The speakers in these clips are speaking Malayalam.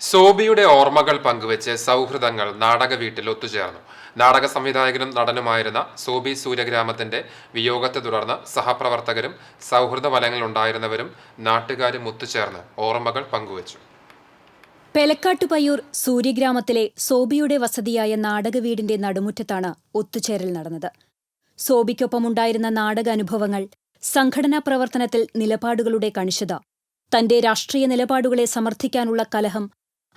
സോബിയുടെ ഓർമ്മകൾ പങ്കുവെച്ച് സൗഹൃദങ്ങൾ നാടക വീട്ടിൽ ഒത്തുചേർന്നു. നാടക സംവിധായകനും നടനുമായിരുന്ന സോബി സൂര്യഗ്രാമത്തിന്റെ വിയോഗത്തെ തുടർന്ന് സഹപ്രവർത്തകരും സൗഹൃദ ഉണ്ടായിരുന്നവരും നാട്ടുകാരും ഒത്തുചേർന്ന് ഓർമ്മകൾ പങ്കുവച്ചു. പെലക്കാട്ടുപയ്യൂർ സൂര്യഗ്രാമത്തിലെ സോബിയുടെ വസതിയായ നാടകവീടിന്റെ നടുമുറ്റത്താണ് ഒത്തുചേരൽ നടന്നത്. സോബിക്കൊപ്പമുണ്ടായിരുന്ന നാടക അനുഭവങ്ങൾ സംഘടനാ പ്രവർത്തനത്തിൽ നിലപാടുകളുടെ കണിശത തന്റെ രാഷ്ട്രീയ നിലപാടുകളെ സമർത്ഥിക്കാനുള്ള കലഹം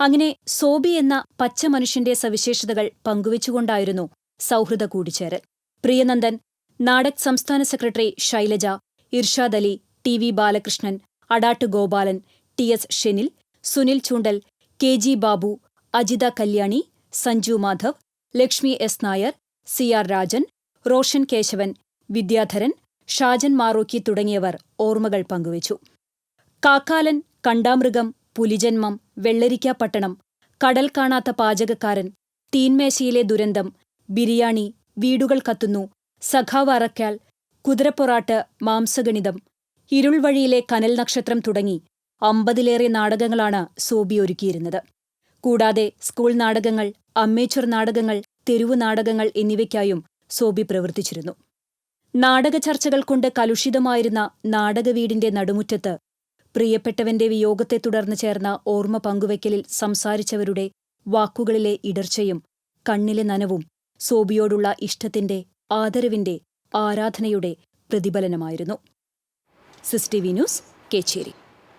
അങ്ങനെ സോബി എന്ന പച്ച മനുഷ്യന്റെ സവിശേഷതകൾ പങ്കുവച്ചുകൊണ്ടായിരുന്നു സൗഹൃദ കൂടിച്ചേരൽ. പ്രിയനന്ദൻ നാടക് സംസ്ഥാന secretary Shailaja Irshad Ali T V Balakrishnan Adat Gopalan T S Shenil Sunil Choondal K G Babu Ajitha Kalyani Sanju Madhav Lakshmi S Nair C R Rajan Roshan Kesavan Vidyadharan Shajan Marokki തുടങ്ങിയവർ ഓർമ്മകൾ പങ്കുവച്ചു. കാക്കാലൻ കണ്ടാമൃഗം പുലിജന്മം വെള്ളരിക്കാപ്പട്ടണം കടൽ കാണാത്ത പാചകക്കാരൻ തീൻമേശയിലെ ദുരന്തം ബിരിയാണി വീടുകൾ കത്തുന്നു സഖാവ് അറക്കാൽ കുതിരപ്പൊറാട്ട് മാംസഗണിതം ഇരുൾവഴിയിലെ കനൽ നക്ഷത്രം തുടങ്ങി അമ്പതിലേറെ നാടകങ്ങളാണ് സോബി ഒരുക്കിയിരുന്നത്. കൂടാതെ സ്കൂൾ നാടകങ്ങൾ അമ്മേച്ചർ നാടകങ്ങൾ തെരുവു നാടകങ്ങൾ എന്നിവയ്ക്കായും സോബി പ്രവർത്തിച്ചിരുന്നു. നാടക ചർച്ചകൾ കൊണ്ട് കലുഷിതമായിരുന്ന നാടകവീടിന്റെ നടുമുറ്റത്ത് പ്രിയപ്പെട്ടവന്റെ വിയോഗത്തെ തുടർന്ന് ചേർന്ന ഓർമ്മ പങ്കുവയ്ക്കലിൽ സംസാരിച്ചവരുടെ വാക്കുകളിലെ ഇടർച്ചയും കണ്ണിലെ നനവും സോബിയോടുള്ള ഇഷ്ടത്തിന്റെ ആദരവിന്റെ ആരാധനയുടെ പ്രതിഫലനമായിരുന്നു. CCTV news Kechery.